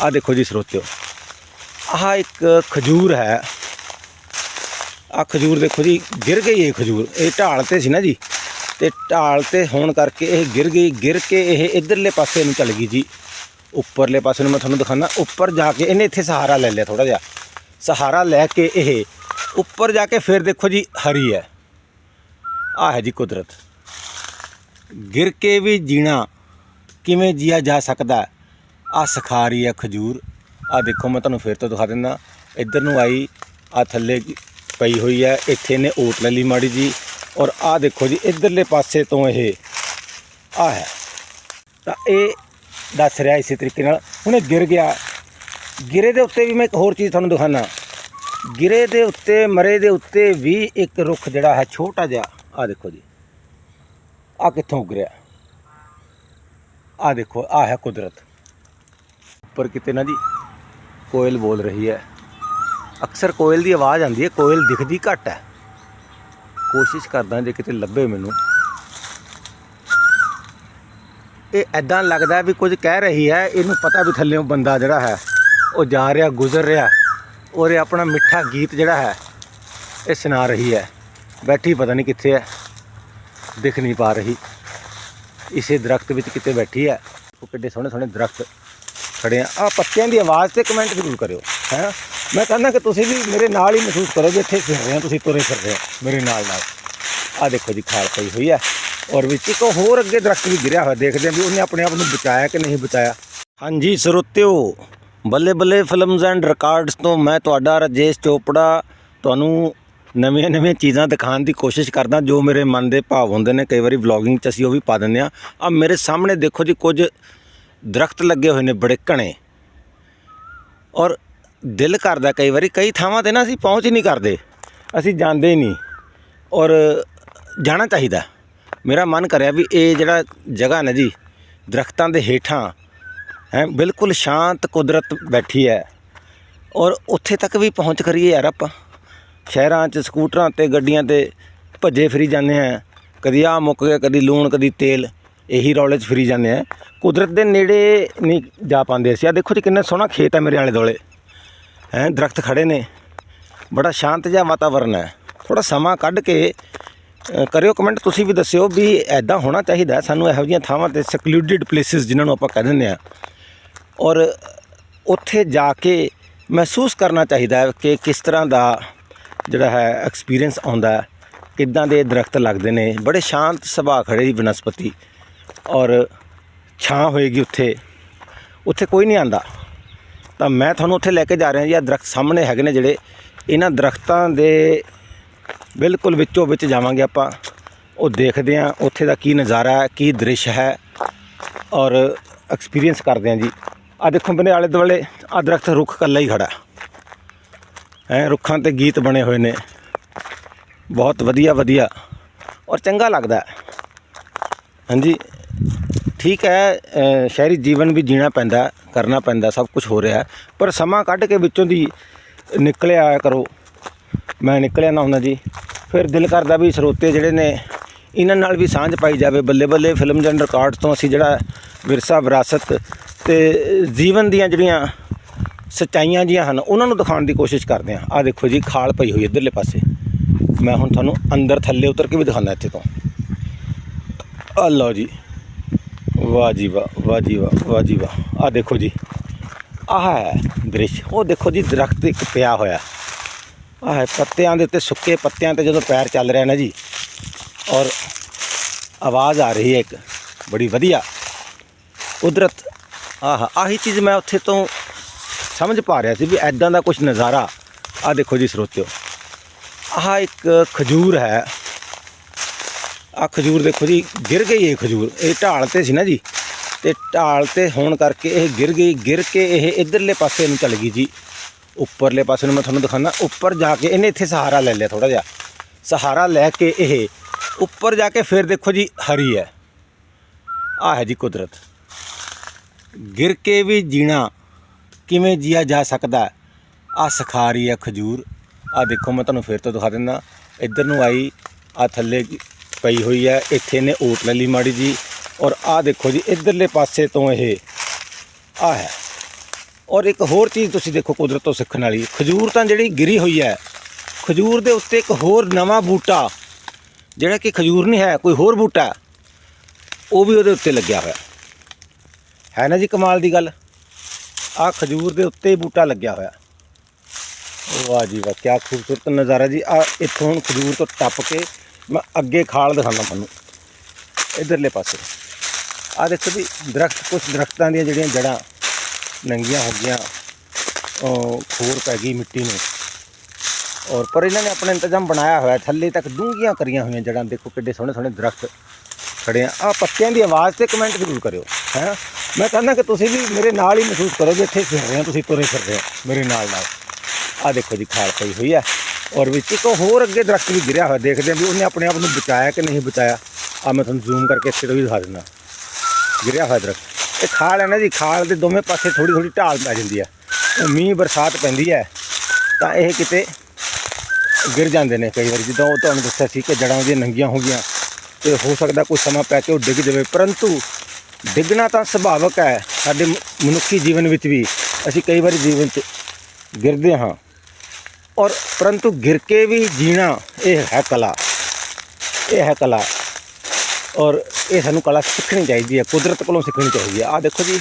ਆ ਦੇਖੋ ਜੀ ਸਰੋਤਿਓ। ਆਹ ਇੱਕ ਖਜੂਰ ਹੈ। ਆ ਖਜੂਰ ਦੇਖੋ ਜੀ, ਗਿਰ ਗਈ ਇਹ ਖਜੂਰ। ਇਹ ਢਾਲ ਤੇ ਸੀ ਨਾ ਜੀ। ਤੇ ਢਾਲ ਤੇ ਹੋਣ ਕਰਕੇ ਇਹ ਗਿਰ ਗਈ, ਗਿਰ ਕੇ ਇਹ ਇਧਰਲੇ ਪਾਸੇ ਨੂੰ ਚਲ ਗਈ ਜੀ। ਉੱਪਰਲੇ ਪਾਸੇ ਨੂੰ ਮੈਂ ਤੁਹਾਨੂੰ ਦਿਖਾਣਾ ਉੱਪਰ ਜਾ ਕੇ ਇਹਨੇ ਇੱਥੇ ਸਹਾਰਾ ਲੈ ਲਿਆ ਥੋੜਾ ਜਿਹਾ। ਸਹਾਰਾ ਲੈ ਕੇ ਇਹ ਉੱਪਰ ਜਾ ਕੇ ਫਿਰ ਦੇਖੋ ਜੀ, ਹਰੀ ਹੈ। ਆ ਹੈ ਜੀ ਕੁਦਰਤ। ਗਿਰ ਕੇ ਵੀ ਜੀਣਾ ਕਿਵੇਂ ਜੀਆ ਜਾ ਸਕਦਾ ਆ ਸਿਖਾ ਰਹੀ ਹੈ ਖਜੂਰ। ਆ ਦੇਖੋ ਮੈਂ ਤੁਹਾਨੂੰ ਫਿਰ ਤੋਂ ਦਿਖਾ ਦਿੰਦਾ। ਇੱਧਰ ਨੂੰ ਆਈ, ਆ ਥੱਲੇ ਪਈ ਹੋਈ ਹੈ ਇੱਥੇ ਨੇ ਓਟ ਲੈ ਲਈ ਮਾੜੀ ਜੀ। ਔਰ ਆ ਦੇਖੋ ਜੀ, ਇਧਰਲੇ ਪਾਸੇ ਤੋਂ ਇਹ ਆ ਹੈ। ਤਾਂ ਇਹ ਦੱਸ ਰਿਹਾ ਇਸੇ ਤਰੀਕੇ ਨਾਲ। ਹੁਣ ਇਹ ਗਿਰ ਗਿਆ। ਗਿਰੇ ਦੇ ਉੱਤੇ ਵੀ ਮੈਂ ਇੱਕ ਹੋਰ ਚੀਜ਼ ਤੁਹਾਨੂੰ ਦਿਖਾਣਾ ਗਿਰੇ ਦੇ ਉੱਤੇ, ਮਰੇ ਦੇ ਉੱਤੇ ਵੀ ਇੱਕ ਰੁੱਖ ਜਿਹੜਾ ਹੈ ਛੋਟਾ ਜਿਹਾ। ਆ ਦੇਖੋ ਜੀ। ਆ ਕਿੱਥੋਂ ਉਗਰਿਆ ਆ ਦੇਖੋ, ਆ ਹੈ ਕੁਦਰਤ। ਉੱਪਰ ਕਿਤੇ ਨਾ ਜੀ ਕੋਇਲ ਬੋਲ ਰਹੀ ਹੈ। ਅਕਸਰ ਕੋਇਲ ਦੀ ਆਵਾਜ਼ ਆਉਂਦੀ ਹੈ, ਕੋਇਲ ਦਿਖਦੀ ਘੱਟ ਹੈ। ਕੋਸ਼ਿਸ਼ ਕਰਦਾ ਜੇ ਕਿਤੇ ਲੱਭੇ ਮੈਨੂੰ। ਇਹ ਐਦਾਂ ਲੱਗਦਾ ਵੀ ਕੁਝ ਕਹਿ ਰਹੀ ਹੈ, ਇਹਨੂੰ ਪਤਾ ਵੀ ਥੱਲੇੋਂ ਬੰਦਾ ਜਿਹੜਾ ਹੈ, ਉਹ ਜਾ ਰਿਹਾ, ਗੁਜ਼ਰ ਰਿਹਾ, ਔਰ ਇਹ ਆਪਣਾ ਮਿੱਠਾ ਗੀਤ ਜਿਹੜਾ ਹੈ, ਇਹ ਸੁਣਾ ਰਹੀ ਹੈ। ਬੈਠੀ ਪਤਾ ਨਹੀਂ ਕਿੱਥੇ ਹੈ, ਦਿਖ ਨਹੀਂ ਪਾ ਰਹੀ। ਇਸੇ ਦਰਖਤ ਵਿੱਚ ਕਿਤੇ ਬੈਠੀ ਹੈ, ਉਹ ਕਿੱਡੇ ਸੋਹਣੇ ਸੋਹਣੇ ਦਰਖਤ ਖੜੇ ਆ। ਆ ਪੱਤਿਆਂ ਦੀ ਆਵਾਜ਼ ਤੇ ਕਮੈਂਟ ਜ਼ਰੂਰ ਕਰਿਓ, ਹੈ? ਮੈਂ ਕਹਿੰਦਾ ਕਿ ਤੁਸੀਂ ਵੀ ਮੇਰੇ ਨਾਲ ਹੀ ਮਹਿਸੂਸ ਕਰੋ ਵੀ ਇੱਥੇ ਫਿਰ ਰਹੇ ਹੋ ਤੁਸੀਂ ਤੁਰੇ ਫਿਰ ਰਹੇ ਹੋ ਮੇਰੇ ਨਾਲ ਨਾਲ। ਆ ਦੇਖੋ ਜੀ, ਖਾਲ ਪਈ ਹੋਈ ਹੈ ਔਰ ਵਿੱਚ ਇੱਕ ਹੋਰ ਅੱਗੇ ਦਰਖਤ ਵੀ ਗਿਰਿਆ ਹੋਇਆ, ਦੇਖਦੇ ਹਾਂ ਵੀ ਉਹਨੇ ਆਪਣੇ ਆਪ ਨੂੰ ਬਚਾਇਆ ਕਿ ਨਹੀਂ ਬਚਾਇਆ। ਹਾਂਜੀ, ਸਰੋਤਿਓ ਬੱਲੇ ਬੱਲੇ ਫਿਲਮਸ ਐਂਡ ਰਿਕਾਰਡਸ ਤੋਂ ਮੈਂ ਤੁਹਾਡਾ ਰਾਜੇਸ਼ ਚੋਪੜਾ ਤੁਹਾਨੂੰ ਨਵੀਆਂ ਨਵੀਆਂ ਚੀਜ਼ਾਂ ਦਿਖਾਉਣ ਦੀ ਕੋਸ਼ਿਸ਼ ਕਰਦਾ, ਜੋ ਮੇਰੇ ਮਨ ਦੇ ਭਾਵ ਹੁੰਦੇ ਨੇ। ਕਈ ਵਾਰੀ ਵਲੌਗਿੰਗ 'ਚ ਅਸੀਂ ਉਹ ਵੀ ਪਾ ਦਿੰਦੇ ਆ ਆ ਮੇਰੇ ਸਾਹਮਣੇ ਦੇਖੋ ਜੀ, ਕੁਝ ਦਰਖਤ ਲੱਗੇ ਹੋਏ ਨੇ ਬੜੇ ਘਣੇ। ਔਰ ਦਿਲ ਕਰਦਾ ਕਈ ਵਾਰੀ, ਕਈ ਥਾਵਾਂ ਤੇ ਨਾ ਅਸੀਂ ਪਹੁੰਚ ਨਹੀਂ ਕਰਦੇ। ਅਸੀਂ ਜਾਂਦੇ ਹੀ ਨਹੀਂ। ਔਰ ਜਾਣਾ ਚਾਹੀਦਾ। ਮੇਰਾ ਮਨ ਕਰਿਆ ਵੀ ਇਹ ਜਿਹੜਾ ਜਗ੍ਹਾ ਨਾ ਜੀ, ਦਰਖਤਾਂ ਦੇ ਹੇਠਾਂ, ਹੈ, ਬਿਲਕੁਲ ਸ਼ਾਂਤ ਕੁਦਰਤ ਬੈਠੀ ਹੈ। ਔਰ ਉੱਥੇ ਤੱਕ ਵੀ ਪਹੁੰਚ ਕਰੀਏ ਯਾਰ ਆਪਾਂ। ਸ਼ਹਿਰਾਂ 'ਚ, ਸਕੂਟਰਾਂ ਤੇ, ਗੱਡੀਆਂ ਤੇ ਭੱਜੇ ਫਿਰੀ ਜਾਂਦੇ ਆ ਕਦੀ ਆ ਮੁੱਕ ਗਿਆ, ਕਦੀ ਲੂਣ, ਕਦੀ ਤੇਲ। ਇਹੀ ਰੌਲੇ 'ਚ ਫਿਰੀ ਜਾਂਦੇ ਆ। ਕੁਦਰਤ ਦੇ ਨੇੜੇ ਨਹੀਂ ਜਾ ਪਾਉਂਦੇ ਅਸੀਂ। ਆ ਦੇਖੋ ਜੀ, ਕਿੰਨਾ ਸੋਹਣਾ ਖੇਤ ਹੈ ਮੇਰੇ ਆਲੇ ਦੁਆਲੇ। ਹੈ, ਦਰਖਤ ਖੜੇ ਨੇ। ਬੜਾ ਸ਼ਾਂਤ ਜਿਹਾ ਵਾਤਾਵਰਨ ਹੈ। ਥੋੜਾ ਸਮਾਂ ਕੱਢ ਕੇ ਕਰਿਓ ਕਮੈਂਟ। ਤੁਸੀਂ ਵੀ ਦੱਸਿਓ ਵੀ ਐਦਾਂ ਹੋਣਾ ਚਾਹੀਦਾ। ਸਾਨੂੰ ਇਹੋ ਜਿਹੀਆਂ ਥਾਵਾਂ ਤੇ ਸੈਕਲੂਡਡ ਪਲੇਸਿਸ ਜਿਨ੍ਹਾਂ ਨੂੰ ਆਪਾਂ ਕਹਿ ਦਿੰਦੇ ਆ ਔਰ ਉੱਥੇ ਜਾ ਕੇ ਮਹਿਸੂਸ ਕਰਨਾ ਚਾਹੀਦਾ ਹੈ ਕਿ ਕਿਸ ਤਰ੍ਹਾਂ ਦਾ ਜਿਹੜਾ ਹੈ ਐਕਸਪੀਰੀਅੰਸ ਆਉਂਦਾ ਕਿੱਦਾਂ ਦੇ ਦਰਖਤ ਲੱਗਦੇ ਨੇ। ਬੜੇ ਸ਼ਾਂਤ ਸੁਭਾਅ ਖੜੇ ਦੀ ਬਨਸਪਤੀ। ਔਰ ਛਾਂ ਹੋਏਗੀ ਉੱਥੇ। ਉੱਥੇ ਕੋਈ ਨਹੀਂ ਆਂਦਾ। ਤਾਂ ਮੈਂ ਤੁਹਾਨੂੰ ਉੱਥੇ ਲੈ ਕੇ ਜਾ ਰਿਹਾ ਜੀ ਆ ਦਰਖਤ ਸਾਹਮਣੇ ਹੈਗੇ ਨੇ ਜਿਹੜੇ। ਇਹਨਾਂ ਦਰਖਤਾਂ ਦੇ ਬਿਲਕੁਲ ਵਿੱਚੋਂ ਵਿੱਚ ਜਾਵਾਂਗੇ ਆਪਾਂ। ਉਹ ਦੇਖਦੇ ਆ ਉੱਥੇ ਦਾ ਕੀ ਨਜ਼ਾਰਾ ਹੈ, ਕੀ ਦ੍ਰਿਸ਼ ਹੈ ਔਰ ਐਕਸਪੀਰੀਅੰਸ ਕਰਦੇ ਆ ਜੀ। ਆ ਦੇਖੋ ਮੇਰੇ ਆਲੇ ਦੁਆਲੇ ਆ ਦਰਖਤ ਰੁੱਖ ਕੱਲਾ ਹੀ ਖੜਾ। ਹੈ, ਰੁੱਖਾਂ ਤੇ ਗੀਤ ਬਣੇ ਹੋਏ ਨੇ। ਬਹੁਤ ਵਧੀਆ ਵਧੀਆ ਔਰ ਚੰਗਾ ਲੱਗਦਾ ਹਾਂਜੀ। ਠੀਕ ਹੈ ਸ਼ਹਿਰੀ ਜੀਵਨ ਵੀ ਜੀਣਾ ਪੈਂਦਾ, ਕਰਨਾ ਪੈਂਦਾ, ਸਭ ਕੁਝ ਹੋ ਰਿਹਾ ਪਰ ਸਮਾਂ ਕੱਢ ਕੇ ਵਿੱਚੋਂ ਦੀ ਨਿਕਲਿਆ ਆਇਆ ਕਰੋ। ਮੈਂ ਨਿਕਲਿਆ ਨਾ ਹੁੰਦਾ ਜੀ। ਫਿਰ ਦਿਲ ਕਰਦਾ ਵੀ ਸਰੋਤੇ ਜਿਹੜੇ ਨੇ, ਇਹਨਾਂ ਨਾਲ ਵੀ ਸਾਂਝ ਪਾਈ ਜਾਵੇ। ਬੱਲੇ ਬੱਲੇ ਫਿਲਮ ਐਂਡ ਰਿਕਾਰਡਸ ਤੋਂ ਅਸੀਂ ਜਿਹੜਾ ਵਿਰਸਾ, ਵਿਰਾਸਤ ਤੇ ਜੀਵਨ ਦੀਆਂ ਜਿਹੜੀਆਂ ਸੱਚਾਈਆਂ ਜੀਆਂ ਹਨ, ਉਹਨਾਂ ਨੂੰ ਦਿਖਾਉਣ ਦੀ ਕੋਸ਼ਿਸ਼ ਕਰਦੇ ਹਾਂ। ਆ ਦੇਖੋ ਜੀ, ਖਾਲ ਪਈ ਹੋਈ ਇਧਰਲੇ ਪਾਸੇ। ਮੈਂ ਹੁਣ ਤੁਹਾਨੂੰ ਅੰਦਰ ਥੱਲੇ ਉਤਰ ਕੇ ਵੀ ਦਿਖਾਉਂਦਾ ਇੱਥੇ ਤੋਂ। ਆ ਲਓ ਜੀ। ਵਾਹ ਜੀ ਵਾਹ ਵਾਹ ਜੀ ਵਾਹ ਵਾਹ ਜੀ ਵਾਹ। ਆ ਦੇਖੋ ਜੀ, ਆਹ ਹੈ ਦ੍ਰਿਸ਼। ਉਹ ਦੇਖੋ ਜੀ, ਦਰਖਤ ਇੱਕ ਪਿਆ ਹੋਇਆ। ਆਹ ਹੈ ਪੱਤਿਆਂ ਦੇ ਉੱਤੇ ਸੁੱਕੇ ਪੱਤਿਆਂ ਤੇ ਜਦੋਂ ਪੈਰ ਚੱਲ ਰਿਹਾ ਨਾ ਜੀ, ਔਰ ਆਵਾਜ਼ ਆ ਰਹੀ ਹੈ ਇੱਕ, ਬੜੀ ਵਧੀਆ। ਕੁਦਰਤ, ਆਹ, ਆਹੀ ਚੀਜ਼ ਮੈਂ ਉੱਥੇ ਤੋਂ ਸਮਝ ਪਾ ਰਿਹਾ ਸੀ ਵੀ ਐਦਾਂ ਦਾ ਕੁਝ ਨਜ਼ਾਰਾ। ਆ ਦੇਖੋ ਜੀ, ਸਰੋਤਿਓ। ਆਹ ਇੱਕ ਖਜੂਰ ਹੈ। ਆ ਖਜੂਰ ਦੇਖੋ ਜੀ, ਗਿਰ ਗਈ ਇਹ ਖਜੂਰ। ਇਹ ਢਾਲ ਤੇ ਸੀ ਨਾ ਜੀ। ਤੇ ਢਾਲ ਤੇ ਹੋਣ ਕਰਕੇ ਇਹ ਗਿਰ ਗਈ, ਗਿਰ ਕੇ ਇਹ ਇਧਰਲੇ ਪਾਸੇ ਨੂੰ ਚਲ ਗਈ ਜੀ। ਉੱਪਰਲੇ ਪਾਸੇ ਨੂੰ ਮੈਂ ਤੁਹਾਨੂੰ ਦਿਖਾਣਾ ਉੱਪਰ ਜਾ ਕੇ ਇਹਨੇ ਇੱਥੇ ਸਹਾਰਾ ਲੈ ਲਿਆ ਥੋੜਾ ਜਿਹਾ। ਸਹਾਰਾ ਲੈ ਕੇ ਇਹ ਉੱਪਰ ਜਾ ਕੇ ਫਿਰ ਦੇਖੋ ਜੀ, ਹਰੀ ਹੈ। ਆ ਹੈ ਜੀ ਕੁਦਰਤ। ਗਿਰ ਕੇ ਵੀ ਜੀਣਾ ਕਿਵੇਂ ਜੀਆ ਜਾ ਸਕਦਾ? ਆ ਸਿਖਾ ਰਹੀ ਹੈ ਖਜੂਰ। ਆ ਦੇਖੋ, ਮੈਂ ਤੁਹਾਨੂੰ ਫਿਰ ਤੋਂ ਦਿਖਾ ਦਿੰਦਾ। ਇੱਧਰ ਨੂੰ ਆਈ ਆ ਥੱਲੇ ਪਈ ਹੋਈ ਹੈ। ਇੱਥੇ ਨੇ ਓਟ ਲੈ ਲਈ ਮਾੜੀ ਜੀ। ਔਰ ਆਹ ਦੇਖੋ ਜੀ, ਇਧਰਲੇ ਪਾਸੇ ਤੋਂ ਇਹ ਆ ਹੈ। ਔਰ ਇੱਕ ਹੋਰ ਚੀਜ਼ ਤੁਸੀਂ ਦੇਖੋ ਕੁਦਰਤ ਤੋਂ ਸਿੱਖਣ ਵਾਲੀ। ਖਜੂਰ ਤਾਂ ਜਿਹੜੀ ਗਿਰੀ ਹੋਈ ਹੈ, ਖਜੂਰ ਦੇ ਉੱਤੇ ਇੱਕ ਹੋਰ ਨਵਾਂ ਬੂਟਾ, ਜਿਹੜਾ ਕਿ ਖਜੂਰ ਨਹੀਂ ਹੈ, ਕੋਈ ਹੋਰ ਬੂਟਾ ਉਹ ਵੀ ਉਹਦੇ ਉੱਤੇ ਲੱਗਿਆ ਹੋਇਆ। ਹੈ ਨਾ ਜੀ ਕਮਾਲ ਦੀ ਗੱਲ? ਆ ਖਜੂਰ ਦੇ ਉੱਤੇ ਬੂਟਾ ਲੱਗਿਆ ਹੋਇਆ। ਵਾਹ ਜੀ ਵਾਹ ਕੀ ਖੂਬਸੂਰਤ ਨਜ਼ਾਰਾ ਜੀ। ਆ ਇੱਥੋਂ ਹੁਣ ਖਜੂਰ ਤੋਂ ਟੱਪ ਕੇ ਮੈਂ ਅੱਗੇ ਖਾਲ ਦਿਖਾਉਂਦਾ ਤੁਹਾਨੂੰ। ਇਧਰਲੇ ਪਾਸੇ। ਆ ਦੇਖੋ ਵੀ ਦਰਖਤ ਕੁਝ ਦਰਖਤਾਂ ਦੀਆਂ ਜਿਹੜੀਆਂ ਜੜਾਂ ਨੰਗੀਆਂ ਹੋ ਗਈਆਂ ਖੋਰ ਪੈ ਗਈ ਮਿੱਟੀ ਨੂੰ। ਔਰ ਪਰ ਇਹਨਾਂ ਨੇ ਆਪਣਾ ਇੰਤਜ਼ਾਮ ਬਣਾਇਆ ਹੋਇਆ, ਥੱਲੇ ਤੱਕ ਡੂੰਘੀਆਂ ਕਰੀਆਂ ਹੋਈਆਂ ਜੜਾਂ ਦੇਖੋ ਕਿੱਡੇ ਸੋਹਣੇ ਸੋਹਣੇ ਦਰਖਤ ਖੜੇ ਆ। ਆ ਪੱਤਿਆਂ ਦੀ ਆਵਾਜ਼ ਤੇ ਕਮੈਂਟ ਜ਼ਰੂਰ ਕਰਿਓ, ਹੈ। ਮੈਂ ਕਹਿੰਦਾ ਕਿ ਤੁਸੀਂ ਵੀ ਮੇਰੇ ਨਾਲ ਹੀ ਮਹਿਸੂਸ ਕਰੋ, ਜੇ ਇੱਥੇ ਫਿਰ ਰਹੇ ਹੋ, ਤੁਸੀਂ ਤੁਰੇ ਫਿਰ ਰਹੇ ਹੋ, ਮੇਰੇ ਨਾਲ ਨਾਲ। ਆ ਦੇਖੋ ਜੀ, ਖਾਲ ਪਈ ਹੋਈ ਹੈ ਔਰ ਵਿੱਚ ਇੱਕ ਹੋਰ ਅੱਗੇ ਦਰਖਤ ਵੀ ਗਿਰਿਆ ਹੋਇਆ, ਦੇਖਦੇ ਆ ਵੀ ਉਹਨੇ ਆਪਣੇ ਆਪ ਨੂੰ ਬਚਾਇਆ ਕਿ ਨਹੀਂ ਬਚਾਇਆ। ਆ ਮੈਂ ਤੁਹਾਨੂੰ ਜ਼ੂਮ ਕਰਕੇ ਇੱਥੇ ਤੋਂ ਵੀ ਦਿਖਾ ਦਿੰਦਾ। ਗਿਰਿਆ ਹੋਇਆ ਦਰਖਤ। ਇਹ ਖਾਲ ਹੈ ਨਾ ਜੀ, ਖਾਲ ਦੇ ਦੋਵੇਂ ਪਾਸੇ ਥੋੜੀ ਥੋੜੀ ਢਾਲ ਪੈ ਜਾਂਦੀ ਹੈ। ਉਹ ਮੀਂਹ, ਬਰਸਾਤ ਪੈਂਦੀ ਹੈ, ਤਾਂ ਇਹ ਕਿਤੇ ਗਿਰ ਜਾਂਦੇ ਨੇ ਕਈ ਵਾਰੀ। ਜਿੱਦਾਂ ਉਹ ਤੁਹਾਨੂੰ ਦੱਸਿਆ ਸੀ ਕਿ ਜੜਾਂ ਦੀਆਂ ਨੰਗੀਆਂ ਹੋ ਗਈਆਂ, ਤੇ ਹੋ ਸਕਦਾ ਕੋਈ ਸਮਾਂ ਪੈ ਕੇ ਉਹ ਡਿੱਗ ਜਾਵੇ। ਪਰੰਤੂ ਡਿੱਗਣਾ ਤਾਂ ਸੁਭਾਵਕ ਹੈ। ਸਾਡੇ ਮਨੁੱਖੀ ਜੀਵਨ ਵਿੱਚ ਵੀ ਅਸੀਂ ਕਈ ਵਾਰੀ ਜੀਵਨ 'ਚ ਗਿਰਦੇ ਹਾਂ। ਔਰ ਪਰੰਤੂ ਗਿਰ ਕੇ ਵੀ ਜੀਣਾ ਇਹ ਹੈ ਕਲਾ। ਇਹ ਹੈ ਕਲਾ। ਔਰ ਇਹ ਸਾਨੂੰ ਕਲਾ ਸਿੱਖਣੀ ਚਾਹੀਦੀ ਹੈ, ਕੁਦਰਤ ਕੋਲੋਂ ਸਿੱਖਣੀ ਚਾਹੀਦੀ ਹੈ। ਆ ਦੇਖੋ ਜੀ,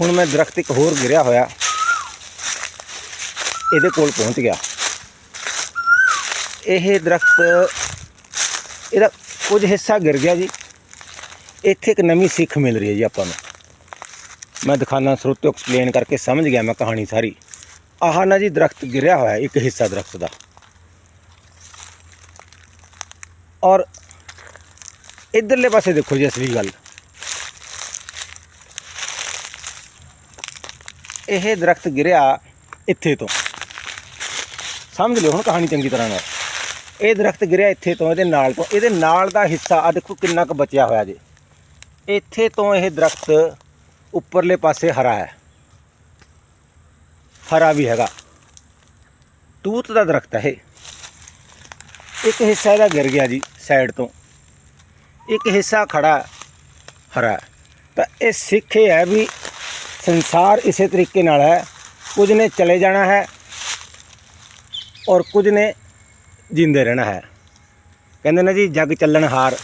ਹੁਣ ਮੈਂ ਦਰਖਤ ਇੱਕ ਹੋਰ ਗਿਰਿਆ ਹੋਇਆ। ਇਹਦੇ ਕੋਲ ਪਹੁੰਚ ਗਿਆ। ਇਹ ਦਰਖਤ, ਇਹਦਾ ਕੁਝ ਹਿੱਸਾ ਗਿਰ ਗਿਆ ਜੀ। ਇੱਥੇ ਇੱਕ ਨਵੀਂ ਸਿੱਖ ਮਿਲ ਰਹੀ ਹੈ ਜੀ ਆਪਾਂ ਨੂੰ। ਮੈਂ ਦਿਖਾਣਾ ਸਰੋਤਿਓ ਐਕਸਪਲੇਨ ਕਰਕੇ ਸਮਝ ਗਿਆ ਮੈਂ ਕਹਾਣੀ ਸਾਰੀ। ਆਹ ਨਾ ਜੀ ਦਰਖਤ ਗਿਰਿਆ ਹੋਇਆ ਇੱਕ ਹਿੱਸਾ ਦਰਖਤ ਦਾ। ਔਰ ਇਧਰਲੇ ਪਾਸੇ ਦੇਖੋ ਜੀ, ਅਸਲੀ ਗੱਲ। ਇਹ ਦਰਖਤ ਗਿਰਿਆ ਇੱਥੇ ਤੋਂ। ਸਮਝ ਲਿਓ ਹੁਣ ਕਹਾਣੀ ਚੰਗੀ ਤਰ੍ਹਾਂ ਨਾਲ। ਇਹ ਦਰਖਤ ਗਿਰਿਆ ਇੱਥੇ ਤੋਂ, ਇਹਦੇ ਨਾਲ ਤੋਂ। ਇਹਦੇ ਨਾਲ ਦਾ ਹਿੱਸਾ ਆ ਦੇਖੋ ਕਿੰਨਾ ਕੁ ਬਚਿਆ ਹੋਇਆ ਜੀ। ਇੱਥੇ ਤੋਂ ਇਹ ਦਰਖਤ ਉੱਪਰਲੇ ਪਾਸੇ ਹਰਾ ਹੈ। ਹਰਾ ਵੀ ਹੈਗਾ। ਤੂਤ ਦਾ ਦਰਖਤ ਹੈ ਇਹ। ਇੱਕ ਹਿੱਸਾ ਇਹਦਾ ਗਿਰ ਗਿਆ ਜੀ ਸਾਈਡ ਤੋਂ। ਇੱਕ ਹਿੱਸਾ ਖੜਾ ਹਰਾ ਤਾਂ ਇਹ ਸਿੱਖ ਇਹ ਹੈ ਵੀ ਸੰਸਾਰ ਇਸੇ ਤਰੀਕੇ ਨਾਲ ਹੈ। ਕੁਝ ਨੇ ਚਲੇ ਜਾਣਾ ਹੈ ਔਰ ਕੁਝ ਨੇ ਜਿੰਦੇ ਰਹਿਣਾ ਹੈ। ਕਹਿੰਦੇ ਨੇ ਜੀ, ਜੱਗ ਚੱਲਣ ਹਾਰ।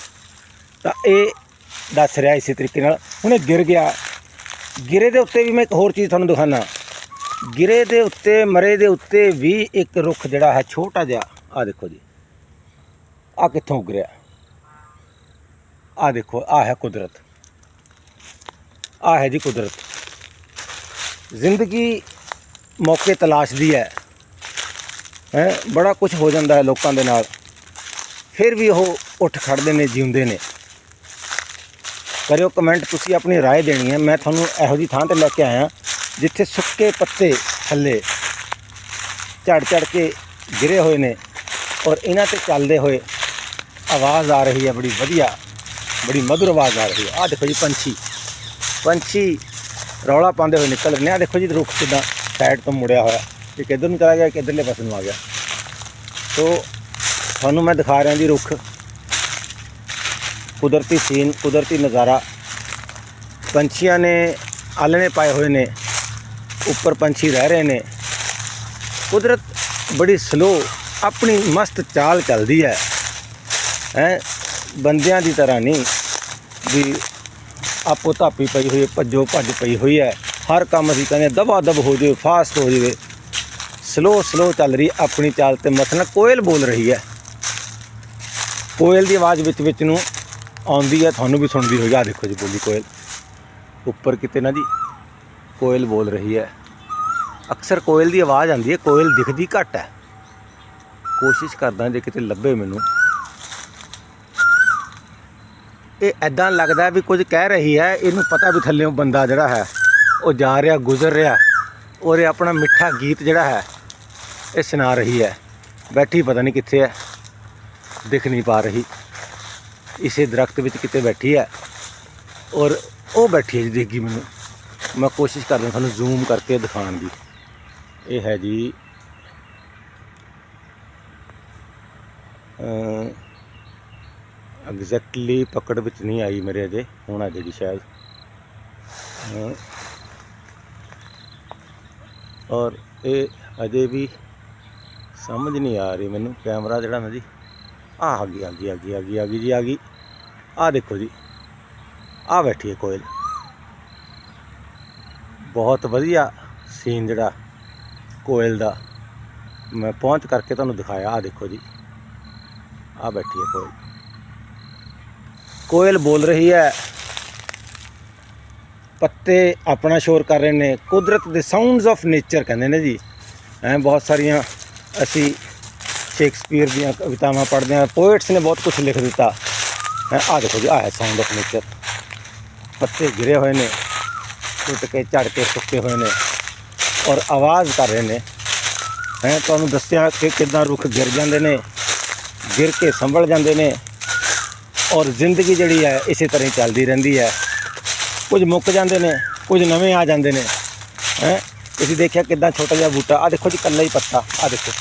ਤਾਂ ਇਹ ਦੱਸ ਰਿਹਾ ਇਸੇ ਤਰੀਕੇ ਨਾਲ। ਹੁਣ ਇਹ ਗਿਰ ਗਿਆ। ਗਿਰੇ ਦੇ ਉੱਤੇ ਵੀ ਮੈਂ ਇੱਕ ਹੋਰ ਚੀਜ਼ ਤੁਹਾਨੂੰ ਦਿਖਾਣਾ ਗਿਰੇ ਦੇ ਉੱਤੇ ਮਰੇ ਦੇ ਉੱਤੇ ਵੀ ਇੱਕ ਰੁੱਖ ਜਿਹੜਾ ਹੈ ਛੋਟਾ ਜਿਹਾ ਆ ਦੇਖੋ ਜੀ ਆ ਕਿੱਥੋਂ ਉਗਰਿਆ ਆ ਦੇਖੋ ਆ ਹੈ ਕੁਦਰਤ ਆ ਹੈ ਜੀ ਕੁਦਰਤ ਜ਼ਿੰਦਗੀ ਮੌਕੇ ਤਲਾਸ਼ਦੀ ਹੈ ਹੈ ਬੜਾ ਕੁਝ ਹੋ ਜਾਂਦਾ ਹੈ ਲੋਕਾਂ ਦੇ ਨਾਲ ਫਿਰ ਵੀ ਉਹ ਉੱਠ ਖੜਦੇ ਨੇ ਜਿਉਂਦੇ ਨੇ ਕਰਿਓ ਕਮੈਂਟ ਤੁਸੀਂ ਆਪਣੀ رائے ਦੇਣੀ ਹੈ ਮੈਂ ਤੁਹਾਨੂੰ ਇਹੋ ਜੀ ਥਾਂ ਤੇ ਲੈ ਕੇ ਆਇਆ ਜਿੱਥੇ ਸੁੱਕੇ ਪੱਤੇ ਥੱਲੇ ਝੜ ਝੜ ਕੇ ਗਿਰੇ ਹੋਏ ਨੇ ਔਰ ਇਹਨਾਂ ਤੇ ਚੱਲਦੇ ਹੋਏ ਆਵਾਜ਼ ਆ ਰਹੀ ਹੈ, ਬੜੀ ਵਧੀਆ, ਬੜੀ ਮਧੁਰ ਆਵਾਜ਼ ਆ ਰਹੀ ਹੈ। ਆਹ ਦੇਖੋ ਜੀ ਪੰਛੀ। ਪੰਛੀ ਰੌਲਾ ਪਾਉਂਦੇ ਹੋਏ ਨਿਕਲ ਰਹੇ ਨੇ। ਆਹ ਦੇਖੋ ਜੀ ਰੁੱਖ ਕਿੱਦਾਂ ਸਾਈਡ ਤੋਂ ਮੁੜਿਆ ਹੋਇਆ। ਇੱਕ ਕਿੱਧਰ ਨੂੰ ਚਲਾ ਗਿਆ ਕਿੱਧਰਲੇ ਇੱਧਰਲੇ ਪਾਸੇ ਨੂੰ ਆ ਗਿਆ। ਸੋ ਤੁਹਾਨੂੰ ਮੈਂ ਦਿਖਾ ਰਿਹਾ ਜੀ ਰੁੱਖ। ਕੁਦਰਤੀ ਸੀਨ, ਕੁਦਰਤੀ ਨਜ਼ਾਰਾ। ਪੰਛੀਆਂ ਨੇ ਆਲਣੇ ਪਾਏ ਹੋਏ ਨੇ। ਉੱਪਰ ਪੰਛੀ ਰਹਿ ਰਹੇ ਨੇ। ਕੁਦਰਤ ਬੜੀ ਸਲੋ ਆਪਣੀ ਮਸਤ ਚਾਲ ਚੱਲਦੀ ਹੈ। ਹੈ, ਬੰਦਿਆਂ ਦੀ ਤਰ੍ਹਾਂ ਨਹੀਂ, ਵੀ ਆਪੋ ਧਾਪੀ ਪਈ ਹੋਈ, ਭੱਜੋ ਭੱਜ ਪਈ ਹੋਈ ਹੈ। ਹਰ ਕੰਮ ਅਸੀਂ ਕਹਿੰਦੇ ਦਬਾ ਦਬ ਹੋ ਜਾਵੇ ਫਾਸਟ ਹੋ ਜਾਵੇ। ਸਲੋ ਸਲੋ ਚੱਲ ਰਹੀ, ਆਪਣੀ ਚਾਲ ਤੇ ਮਸਲਾ ਕੋਇਲ ਬੋਲ ਰਹੀ ਹੈ। ਕੋਇਲ ਦੀ ਆਵਾਜ਼ ਵਿੱਚ ਵਿੱਚ ਨੂੰ ਆਉਂਦੀ ਹੈ, ਤੁਹਾਨੂੰ ਵੀ ਸੁਣਦੀ ਹੋਈ ਆ ਦੇਖੋ ਜੀ ਬੋਲੀ ਕੋਇਲ। ਉੱਪਰ ਕਿਤੇ ਨਾ ਜੀ ਕੋਇਲ ਬੋਲ ਰਹੀ ਹੈ। ਅਕਸਰ ਕੋਇਲ ਦੀ ਆਵਾਜ਼ ਆਉਂਦੀ ਹੈ, ਕੋਇਲ ਦਿਖਦੀ ਘੱਟ ਹੈ। ਕੋਸ਼ਿਸ਼ ਕਰਦਾ ਜੇ ਕਿਤੇ ਲੱਭੇ ਮੈਨੂੰ। ਇਹ ਐਦਾਂ ਲੱਗਦਾ ਵੀ ਕੁਝ ਕਹਿ ਰਹੀ ਹੈ, ਇਹਨੂੰ ਪਤਾ ਵੀ ਥੱਲੇੋਂ ਬੰਦਾ ਜਿਹੜਾ ਹੈ, ਉਹ ਜਾ ਰਿਹਾ, ਗੁਜ਼ਰ ਰਿਹਾ, ਔਰ ਇਹ ਆਪਣਾ ਮਿੱਠਾ ਗੀਤ ਜਿਹੜਾ ਹੈ, ਇਹ ਸੁਣਾ ਰਹੀ ਹੈ। ਬੈਠੀ ਪਤਾ ਨਹੀਂ ਕਿੱਥੇ ਹੈ, ਦਿਖ ਨਹੀਂ ਪਾ ਰਹੀ। ਇਸੇ ਦਰਖਤ ਵਿੱਚ ਕਿਤੇ ਬੈਠੀ ਹੈ, ਔਰ ਉਹ ਬੈਠੀ ਹੈ ਜੀ ਦੇਖੀ ਮੈਨੂੰ। ਮੈਂ ਕੋਸ਼ਿਸ਼ ਕਰ ਰਿਹਾ ਤੁਹਾਨੂੰ ਜ਼ੂਮ ਕਰਕੇ ਦਿਖਾਉਣ ਦੀ। ਇਹ ਹੈ ਜੀ ਐਗਜ਼ੈਕਟਲੀ ਪਕੜ ਵਿੱਚ ਨਹੀਂ ਆਈ ਮੇਰੇ ਅਜੇ, ਹੁਣ ਆ ਜਾਏਗੀ ਸ਼ਾਇਦ। ਔਰ ਇਹ ਅਜੇ ਵੀ ਸਮਝ ਨਹੀਂ ਆ ਰਹੀ ਮੈਨੂੰ, ਕੈਮਰਾ ਜਿਹੜਾ ਨਾ ਜੀ, ਆ ਆ ਗਈ ਆ ਗਈ ਆ ਗਈ ਆ ਗਈ ਆ ਗਈ ਜੀ, ਆ ਗਈ। ਆ ਦੇਖੋ ਜੀ ਆ ਬੈਠੀ ਹੈ ਕੋਇਲ। ਬਹੁਤ ਵਧੀਆ ਸੀਨ ਜਿਹੜਾ ਕੋਇਲ ਦਾ ਮੈਂ ਪਹੁੰਚ ਕਰਕੇ ਤੁਹਾਨੂੰ ਦਿਖਾਇਆ। ਆ ਦੇਖੋ ਜੀ। ਆ ਬੈਠੀ ਹੈ ਕੋਇਲ। ਕੋਇਲ ਬੋਲ ਰਹੀ ਹੈ, ਪੱਤੇ ਆਪਣਾ ਸ਼ੋਰ ਕਰ ਰਹੇ ਨੇ। ਕੁਦਰਤ ਦੇ ਸਾਊਂਡਸ ਆਫ ਨੇਚਰ ਕਹਿੰਦੇ ਨੇ ਜੀ। ਐ ਬਹੁਤ ਸਾਰੀਆਂ ਅਸੀਂ ਸ਼ੇਕਸਪੀਅਰ ਦੀਆਂ ਕਵਿਤਾਵਾਂ ਪੜ੍ਹਦੇ ਹਾਂ। ਪੋਇਟਸ ਨੇ ਬਹੁਤ ਕੁਝ ਲਿਖ ਦਿੱਤਾ। ਆ ਦੇਖੋ ਜੀ ਆ ਹੈ ਸਾਊਂਡ ਆਫ ਨੇਚਰ ਪੱਤੇ ਗਿਰੇ ਹੋਏ ਨੇ। ਟੁੱਟ ਕੇ ਝੜ ਕੇ ਸੁੱਕੇ ਹੋਏ ਨੇ ਔਰ ਆਵਾਜ਼ ਕਰ ਰਹੇ ਨੇ ਮੈਂ ਤੁਹਾਨੂੰ ਦੱਸਿਆ ਕਿ ਕਿੱਦਾਂ ਰੁੱਖ ਗਿਰ ਜਾਂਦੇ ਨੇ ਗਿਰ ਕੇ ਸੰਭਲ ਜਾਂਦੇ ਨੇ ਔਰ ਜ਼ਿੰਦਗੀ ਜਿਹੜੀ ਹੈ ਇਸੇ ਤਰ੍ਹਾਂ ਹੀ ਚੱਲਦੀ ਰਹਿੰਦੀ ਹੈ ਕੁਝ ਮੁੱਕ ਜਾਂਦੇ ਨੇ ਕੁਝ ਨਵੇਂ ਆ ਜਾਂਦੇ ਨੇ ਹੈ ਤੁਸੀਂ ਦੇਖਿਆ ਕਿੱਦਾਂ ਛੋਟਾ ਜਿਹਾ ਬੂਟਾ ਆ ਦੇਖੋ ਜੀ ਕੱਲਾ ਹੀ ਪੱਤਾ ਆ ਦੇਖੋ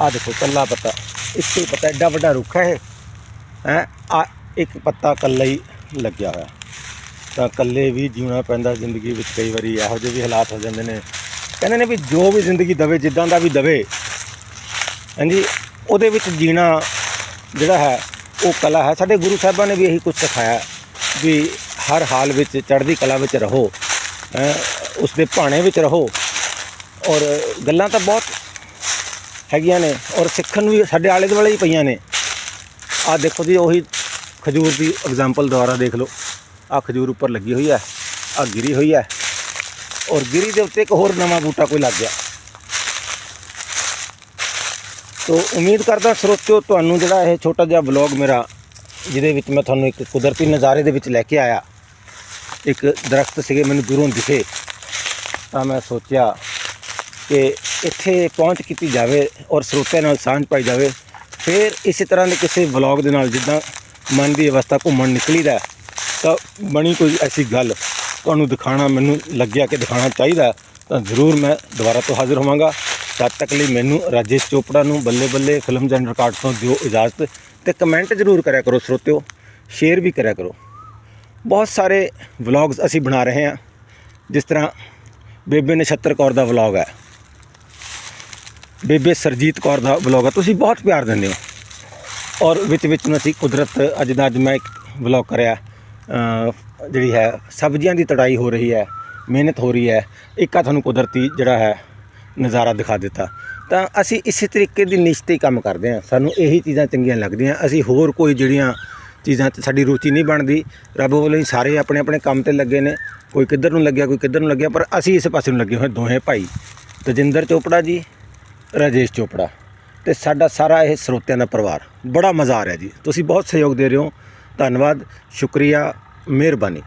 ਆ ਦੇਖੋ ਕੱਲਾ ਪੱਤਾ ਇਸ ਹੀ ਪੱਤਾ ਐਡਾ ਵੱਡਾ ਰੁੱਖ ਹੈ ਇਹ ਹੈ ਆ ਇੱਕ ਪੱਤਾ ਕੱਲਾ ਹੀ ਲੱਗਿਆ ਹੋਇਆ ਤਾਂ ਇਕੱਲੇ ਵੀ ਜਿਉਣਾ ਪੈਂਦਾ ਜ਼ਿੰਦਗੀ ਵਿੱਚ ਕਈ ਵਾਰੀ ਇਹੋ ਜਿਹੇ ਵੀ ਹਾਲਾਤ ਹੋ ਜਾਂਦੇ ਨੇ। ਕਹਿੰਦੇ ਨੇ ਵੀ ਜੋ ਵੀ ਜ਼ਿੰਦਗੀ ਦਵੇ ਜਿੱਦਾਂ ਦਾ ਵੀ ਦਵੇ ਹਾਂਜੀ ਉਹਦੇ ਵਿੱਚ ਜੀਣਾ ਜਿਹੜਾ ਹੈ ਉਹ ਕਲਾ ਹੈ। ਸਾਡੇ ਗੁਰੂ ਸਾਹਿਬਾਂ ਨੇ ਵੀ ਇਹੀ ਕੁਝ ਸਿਖਾਇਆ ਵੀ ਹਰ ਹਾਲ ਵਿੱਚ ਚੜ੍ਹਦੀ ਕਲਾ ਵਿੱਚ ਰਹੋ ਹੈਂ, ਉਸ ਦੇ ਭਾਣੇ ਵਿੱਚ ਰਹੋ। ਔਰ ਗੱਲਾਂ ਤਾਂ ਬਹੁਤ ਹੈਗੀਆਂ ਨੇ ਔਰ ਸਿੱਖਣ ਨੂੰ ਵੀ ਸਾਡੇ ਆਲੇ ਦੁਆਲੇ ਹੀ ਪਈਆਂ ਨੇ। ਆਹ ਦੇਖੋ ਜੀ ਉਹੀ ਖਜੂਰ ਦੀ ਐਗਜ਼ਾਮਪਲ ਦੁਆਰਾ ਦੇਖ ਲਓ। ਆ ਖਜੂਰ ਉੱਪਰ ਲੱਗੀ ਹੋਈ ਹੈ ਆ ਗਿਰੀ ਹੋਈ ਹੈ ਔਰ ਗਿਰੀ ਦੇ ਉੱਤੇ ਇੱਕ ਹੋਰ ਨਵਾਂ ਬੂਟਾ ਕੋਈ ਲੱਗ ਗਿਆ। ਤੋ ਉਮੀਦ ਕਰਦਾ ਸਰੋਤਿਓ ਤੁਹਾਨੂੰ ਜਿਹੜਾ ਇਹ ਛੋਟਾ ਜਿਹਾ ਵਲੌਗ ਮੇਰਾ ਜਿਹਦੇ ਵਿੱਚ ਮੈਂ ਤੁਹਾਨੂੰ ਇੱਕ ਕੁਦਰਤੀ ਨਜ਼ਾਰੇ ਦੇ ਵਿੱਚ ਲੈ ਕੇ ਆਇਆ ਇੱਕ ਦਰਖਤ ਸੀਗੇ ਮੈਨੂੰ ਦੂਰੋਂ ਦਿਖੇ ਤਾਂ ਮੈਂ ਸੋਚਿਆ ਕਿ ਇੱਥੇ ਪਹੁੰਚ ਕੀਤੀ ਜਾਵੇ ਔਰ ਸਰੋਤਿਆਂ ਨਾਲ ਸਾਂਝ ਪਾਈ ਜਾਵੇ। ਫਿਰ ਇਸੇ ਤਰ੍ਹਾਂ ਦੇ ਕਿਸੇ ਵਲੌਗ ਦੇ ਨਾਲ ਜਿੱਦਾਂ ਮਨ ਦੀ ਅਵਸਥਾ ਘੁੰਮਣ ਨਿਕਲੀਦਾ ਹੈ, ਤਾਂ ਬਣੀ ਕੋਈ ਐਸੀ ਗੱਲ। ਤੁਹਾਨੂੰ ਦਿਖਾਣਾ ਮੈਨੂੰ ਲੱਗਿਆ ਕਿ ਦਿਖਾਣਾ ਚਾਹੀਦਾ ਤਾਂ ਜ਼ਰੂਰ ਮੈਂ ਦੁਬਾਰਾ ਤੋਂ ਹਾਜ਼ਰ ਹੋਵਾਂਗਾ। ਤਦ ਤੱਕ ਲਈ ਮੈਨੂੰ ਰਾਜੇਸ਼ ਚੋਪੜਾ ਨੂੰ ਬੱਲੇ ਬੱਲੇ ਫਿਲਮਸ ਐਂਡ ਰਿਕਾਰਡ ਤੋਂ ਦਿਓ ਇਜਾਜ਼ਤ ਤੇ ਕਮੈਂਟ ਜ਼ਰੂਰ ਕਰਿਆ ਕਰੋ ਸਰੋਤਿਓ, ਸ਼ੇਅਰ ਵੀ ਕਰਿਆ ਕਰੋ। ਬਹੁਤ ਸਾਰੇ ਵਲੌਗਸ ਅਸੀਂ ਬਣਾ ਰਹੇ ਹਾਂ, ਜਿਸ ਤਰ੍ਹਾਂ ਬੇਬੇ ਨਛੱਤਰ ਕੌਰ ਦਾ ਵਲੌਗ ਹੈ। ਬੇਬੇ ਸਰਜੀਤ ਕੌਰ ਦਾ ਵਲੌਗ ਹੈ, ਤੁਸੀਂ ਬਹੁਤ ਪਿਆਰ ਦਿੰਦੇ ਹੋ। ਔਰ ਵਿੱਚ ਵਿੱਚ ਨੂੰ ਅਸੀਂ ਕੁਦਰਤ ਅੱਜ ਦਾ ਅੱਜ ਮੈਂ ਇੱਕ ਵਲੌਗ ਕਰਿਆ। ਜਿਹੜੀ ਹੈ, ਸਬਜ਼ੀਆਂ ਦੀ ਤੜਾਈ ਹੋ ਰਹੀ ਹੈ, ਮਿਹਨਤ ਹੋ ਰਹੀ ਹੈ, ਇੱਕ ਆ ਤੁਹਾਨੂੰ ਕੁਦਰਤੀ ਜਿਹੜਾ ਹੈ ਨਜ਼ਾਰਾ ਦਿਖਾ ਦਿੱਤਾ। ਤਾਂ ਅਸੀਂ ਇਸੇ ਤਰੀਕੇ ਦੀ ਨਿਸ਼ਚਿਤ ਕੰਮ ਕਰਦੇ ਹਾਂ। ਸਾਨੂੰ ਇਹੀ ਚੀਜ਼ਾਂ ਚੰਗੀਆਂ ਲੱਗਦੀਆਂ। ਅਸੀਂ ਹੋਰ ਕੋਈ ਜਿਹੜੀਆਂ ਚੀਜ਼ਾਂ 'ਚ ਸਾਡੀ ਰੁਚੀ ਨਹੀਂ ਬਣਦੀ। ਰੱਬ ਵੱਲੋਂ ਹੀ ਸਾਰੇ ਆਪਣੇ ਆਪਣੇ ਕੰਮ ਤੇ ਲੱਗੇ ਨੇ। ਕੋਈ ਕਿੱਧਰ ਨੂੰ ਲੱਗਿਆ, ਕੋਈ ਕਿੱਧਰ ਨੂੰ ਲੱਗਿਆ, ਪਰ ਅਸੀਂ ਇਸ ਪਾਸੇ ਨੂੰ ਲੱਗੇ ਹੋਏ ਦੋਹੇ ਭਾਈ। ਤਜਿੰਦਰ ਚੋਪੜਾ ਜੀ, ਰਾਜੇਸ਼ ਚੋਪੜਾ। ਤੇ ਸਾਡਾ ਸਾਰਾ ਇਹ ਸਰੋਤਿਆਂ ਦਾ ਪਰਿਵਾਰ। ਬੜਾ ਮਜ਼ਾ ਆ ਰਿਹਾ ਜੀ। ਤੁਸੀਂ ਬਹੁਤ ਸਹਿਯੋਗ ਦੇ ਰਹੇ ਹੋ। ਧੰਨਵਾਦ ਸ਼ੁਕਰੀਆ ਮਿਹਰਬਾਨੀ।